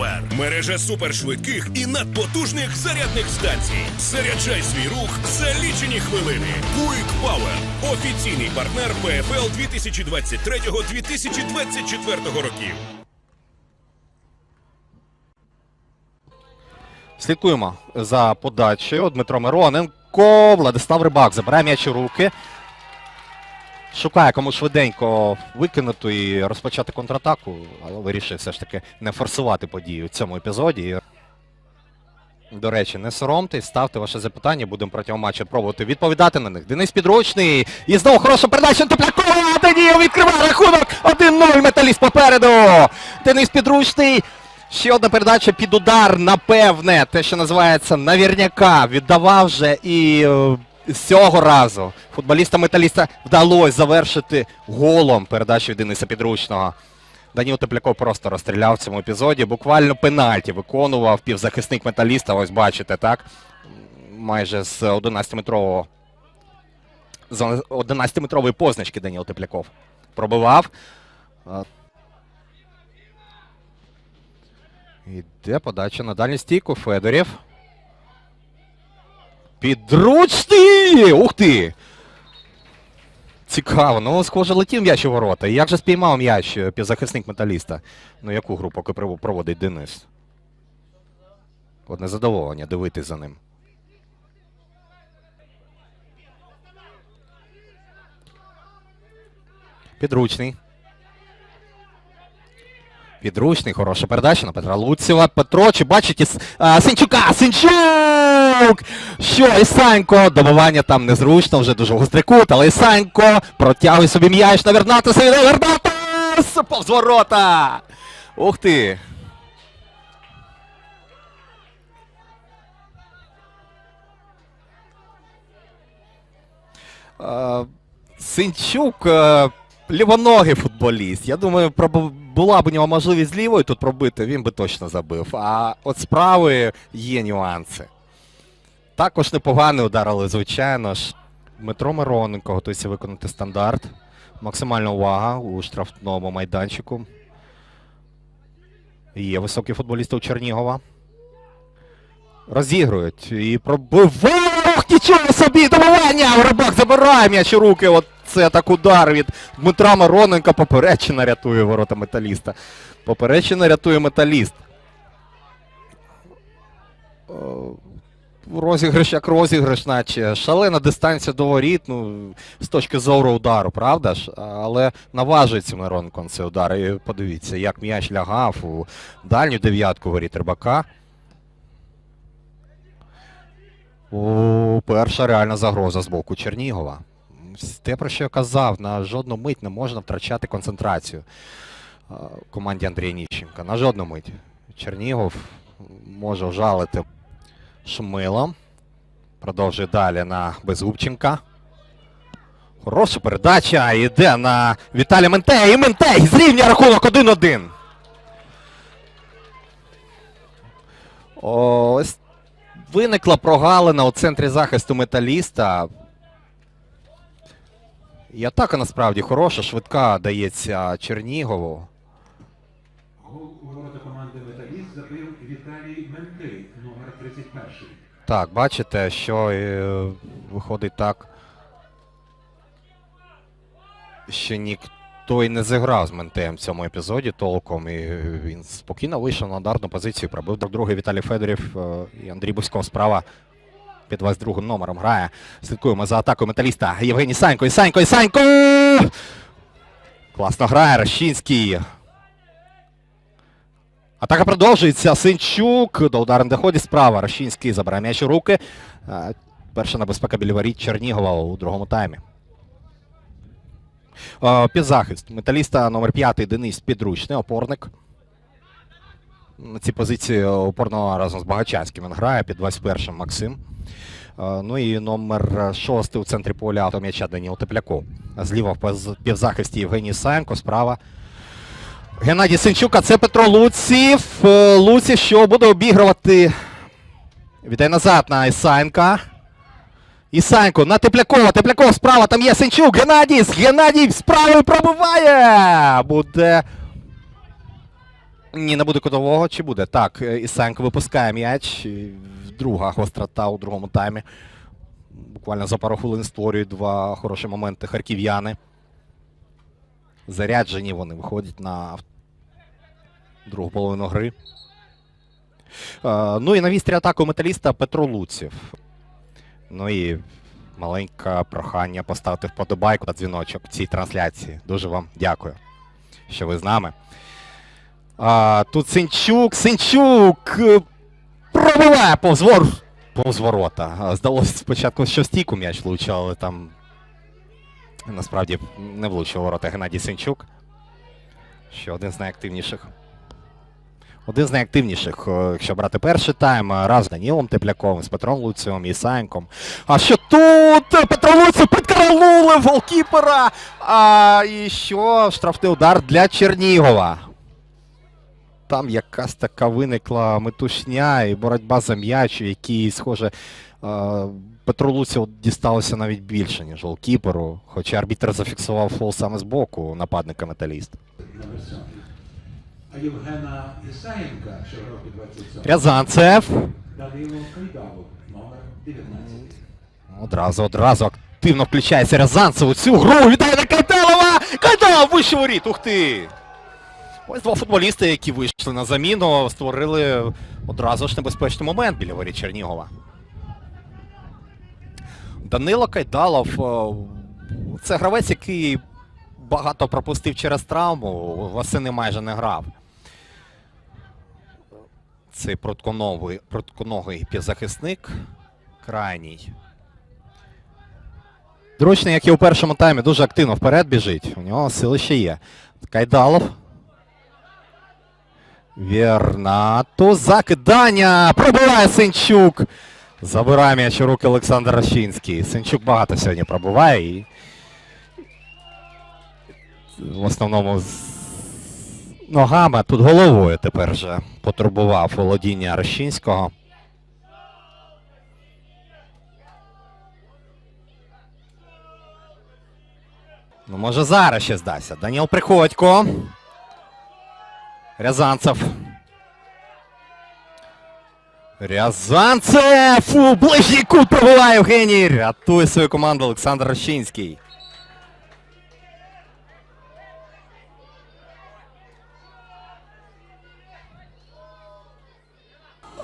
Power – мережа супершвидких і надпотужних зарядних станцій. Заряджай свій рух за лічені хвилини. Quick Power – офіційний партнер ПФЛ 2023-2024 років. Слідкуємо за подачею. Дмитро Мироненко, Владислав Рибак забирає м'яч у руки. Шукає кому швиденько викинути і розпочати контратаку, але вирішив все ж таки не форсувати події у цьому епізоді. До речі, не соромтесь, ставте ваше запитання, будемо протягом матчу пробувати відповідати на них. Денис Підручний. І знову хороша передача Топлякова. Даніл відкриває рахунок. 1-0 металіст попереду. Денис Підручний. Ще одна передача під удар, напевне, те, що називається навірняка, віддавав вже і е, цього разу футболіста металіста вдалося завершити голом передачу від Дениса Підручного. Даніл Тепляков просто розстріляв в цьому епізоді. Буквально пенальті виконував півзахисник металіста. Ось бачите, так? Майже з 11-метрового з 11-метрової позначки Даніл Тепляков пробивав. Іде подача на дальню стійку. Федорів. Підручний! Ух ти! Цікаво, ну схоже, летів м'яч у ворота. Як же спіймав м'яч е, півзахисник металіста? Ну яку гру поки проводить Денис? Одне задоволення дивитись за ним. Підручний. Підручний, хороша передача на Петра Луцєва. Петро, чи бачите а, Синчука? Синчук! Що, Ісанько, добивання там незручно, вже дуже гострий кут, але Ісанько протягує собі м'яч на Вернатеса, іде Вернатес! Повз! Ух ти! Синчук е, лівоногий футболіст. Я думаю, проб- була б у нього можливість лівою тут пробити, він би точно забив. А от з правої є нюанси. Також непоганий удар, але звичайно ж. Дмитро Мироненко готується виконати стандарт. Максимальна увага у штрафному майданчику. Є високі футболісти у Чернігова. Розігрують і пробиває. Ох, нічого собі! Добивання! Рибак забирає м'яч у руки. От це так удар від Дмитра Мироненка. Поперечина рятує ворота металіста. Поперечина рятує металіст. Розіграш як розіграш, наче шалена дистанція до воріт, ну, з точки зору удару, правда ж? Але наважується Мироненко на цей удар. І подивіться, як м'яч лягав у дальню дев'ятку воріт рибака. О, перша реальна загроза з боку Чернігова. Те, про що я казав, на жодну мить не можна втрачати концентрацію команді Андрія Ніщенка. На жодну мить. Чернігов може вжалити Шумило. Продовжує далі на Безгубченка. Хороша передача. Йде на Віталія Ментей. І Ментей зрівнює рахунок 1-1. Ось виникла прогалина у центрі захисту металіста. І атака насправді хороша, швидка дається Чернігову. Гол у ворота команди Металіст забив Віталій Ментей, номер 31. Так, бачите, що е, виходить так. Що ніхто й не зіграв з Ментеєм в цьому епізоді толком. І е, він спокійно вийшов на ударну позицію, пробив друг другий Віталій Федорів е, і Андрій Бузько справа під 22 номером грає. Слідкуємо за атакою металіста. Євгеній Санько, і Санько, і Санько! Класно грає Рощинський. Атака продовжується. Синчук до удару не доходить справа. Рощинський забирає м'яч у руки. Перша небезпека біля воріт Чернігова у другому таймі. Підзахист. Металіста номер 5 Денис Підручний, опорник. На цій позиції опорного разом з Багачанським він грає під 21-м Максим. Е, Ну і номер 6 у центрі поля автом'яча Даніл Тепляков. Зліва в півзахисті Євгеній Саєнко, справа Геннадій Синчук, а це Петро Луців. Е, Луців, що буде обігрувати. Віддає назад на Ісаєнка. Ісаєнко на Теплякова. Тепляков справа. Там є Синчук. Геннадій. Геннадій справою пробиває. Буде Ні, не буде кутового, чи буде? Так, е, Ісенко випускає м'яч. Друга гострота у другому таймі. Буквально за пару хвилин створюють два хороші моменти харків'яни. Заряджені вони виходять на другу половину гри. Е, ну і на вістрі атаку металіста Петро Луців. Ну і маленьке прохання поставити вподобайку та дзвіночок в цій трансляції. Дуже вам дякую, що ви з нами. А, тут Синчук, Синчук е, пробиває повз, вор... повз ворота. Здалося спочатку, що стійку м'яч влучив, але там насправді не влучив ворота Геннадій Синчук. Ще один з найактивніших. Один з найактивніших, е, якщо брати перший тайм, е, раз з Данілом Тепляковим, з Петром Луцієм і Саньком. А що тут? Петро Луців підкараули голкіпера! А і що? Штрафний удар для Чернігова. Там якась така виникла метушня і боротьба за м'яч, у якій, схоже, е, Петру Луців дісталося навіть більше, ніж голкіперу. Хоча арбітр зафіксував фол саме з боку нападника металіст. номер 7. А Євгена Ісаєнка, що грав 27. Рязанцев. Данило Кайдалов, номер 19. Одразу, одразу активно включається Рязанцев у цю гру. Вітає на Кайдалова! Кайдалов вище воріт, ух ти! Ось два футболісти, які вийшли на заміну, створили одразу ж небезпечний момент біля воріт Чернігова. Данило Кайдалов е, це гравець, який багато пропустив через травму, восени майже не грав. Цей протконогий, протконогий півзахисник крайній. Дручний, як і у першому таймі, дуже активно вперед біжить. У нього сили ще є. Кайдалов. Вірнату. Закидання. Пробиває Синчук. Забирає м'яч у руки Олександр Рощинський. Синчук багато сьогодні пробуває і. В основному з ногами, а тут головою тепер вже потурбував володіння Рощинського. Ну, може зараз ще здасться. Даніл Приходько. Рязанцев. Рязанцев! У ближній кут пробиває Євгеній. Рятує свою команду Олександр Рощинський.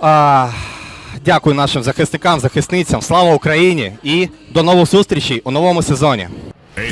А, дякую нашим захисникам, захисницям. Слава Україні! І до нових зустрічей у новому сезоні.